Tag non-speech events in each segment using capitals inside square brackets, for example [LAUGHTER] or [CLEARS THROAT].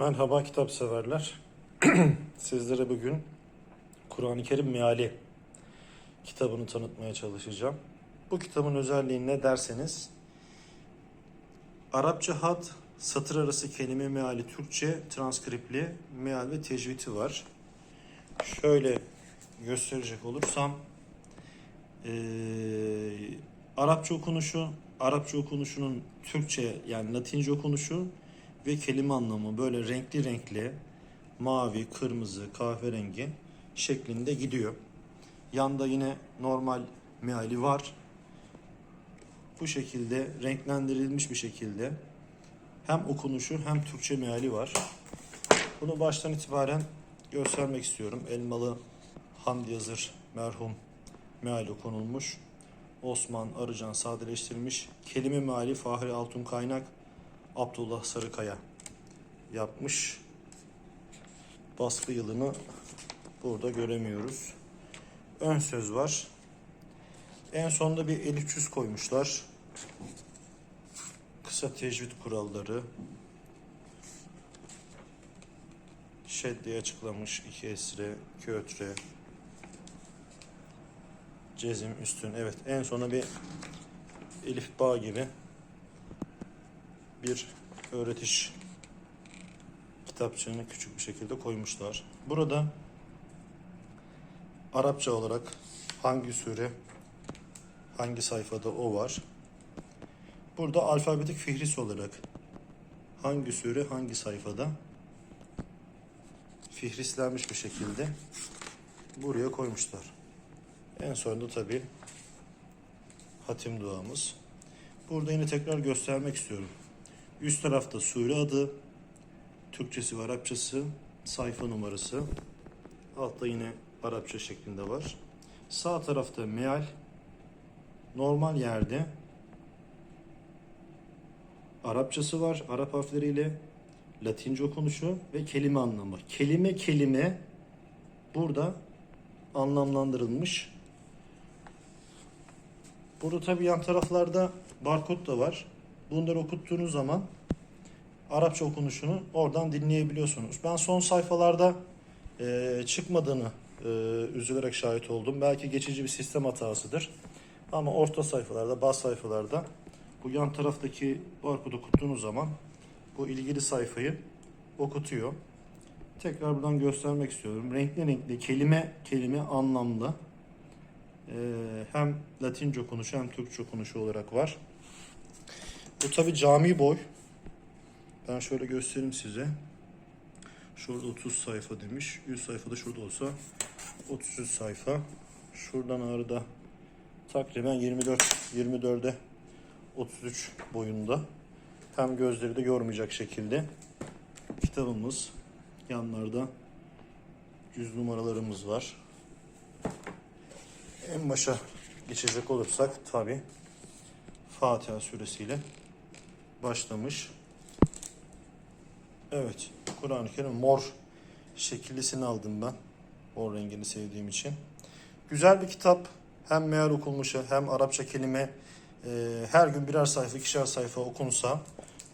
Merhaba kitap severler. [CLEARS THROAT] Sizlere bugün Kur'an-ı Kerim Meali kitabını tanıtmaya çalışacağım. Bu kitabın özelliği ne derseniz Arapça hat, satır arası kelime meali Türkçe, transkripli meal ve tecviti var. Şöyle gösterecek olursam eee, Arapça okunuşu, Arapça okunuşunun Türkçe yani Latince okunuşu ve kelime anlamı böyle renkli renkli mavi, kırmızı, kahverengi şeklinde gidiyor. Yanda yine normal meali var. Bu şekilde renklendirilmiş bir şekilde hem okunuşu hem Türkçe meali var. Bunu baştan itibaren göstermek istiyorum. Elmalı Hamdi Yazır merhum meali okunulmuş. Osman Arıcan sadeleştirilmiş. Kelime meali Fahri Altun Kaynak Abdullah Sarıkaya yapmış. Baskı yılını burada göremiyoruz. Ön söz var. En sonda bir elif cüz koymuşlar. Kısa tecvid kuralları. Şeddiye açıklamış. iki esre, iki ötre. Cezim üstün. Evet en sona bir elif bağ gibi bir öğretiş kitapçığını küçük bir şekilde koymuşlar. Burada Arapça olarak hangi sure, hangi sayfada o var. Burada alfabetik fihris olarak hangi sure, hangi sayfada fihrislenmiş bir şekilde buraya koymuşlar. En sonunda tabi hatim duamız. Burada yine tekrar göstermek istiyorum. Üst tarafta sure adı, Türkçesi ve Arapçası, sayfa numarası. Altta yine Arapça şeklinde var. Sağ tarafta meal, normal yerde Arapçası var, Arap harfleriyle Latince okunuşu ve kelime anlamı. Kelime kelime burada anlamlandırılmış. Burada tabii yan taraflarda barkod da var. Bunları okuttuğunuz zaman Arapça okunuşunu oradan dinleyebiliyorsunuz. Ben son sayfalarda e, çıkmadığını e, üzülerek şahit oldum. Belki geçici bir sistem hatasıdır. Ama orta sayfalarda, bas sayfalarda bu yan taraftaki barkodu okuttuğunuz zaman bu ilgili sayfayı okutuyor. Tekrar buradan göstermek istiyorum. Renkli renkli kelime kelime anlamlı. E, hem Latince okunuşu hem Türkçe okunuşu olarak var. Bu tabi cami boy. Ben şöyle göstereyim size. Şurada 30 sayfa demiş. 100 sayfada şurada olsa 33 sayfa. Şuradan ağrıda takriben 24 24'e 33 boyunda. Hem gözleri de yormayacak şekilde kitabımız. Yanlarda yüz numaralarımız var. En başa geçecek olursak tabi Fatiha suresiyle başlamış. Evet, Kur'an-ı Kerim mor şekillisini aldım ben. Mor rengini sevdiğim için. Güzel bir kitap. Hem meal okunmuşu hem Arapça kelime e, her gün birer sayfa, ikişer sayfa okunsa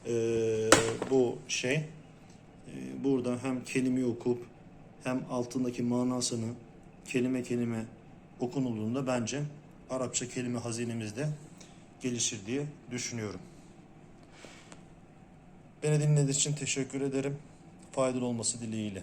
e, bu şey e, burada hem kelimeyi okup hem altındaki manasını kelime kelime okunulduğunda bence Arapça kelime hazinemiz de gelişir diye düşünüyorum. Beni dinlediğiniz için teşekkür ederim. Faydalı olması dileğiyle.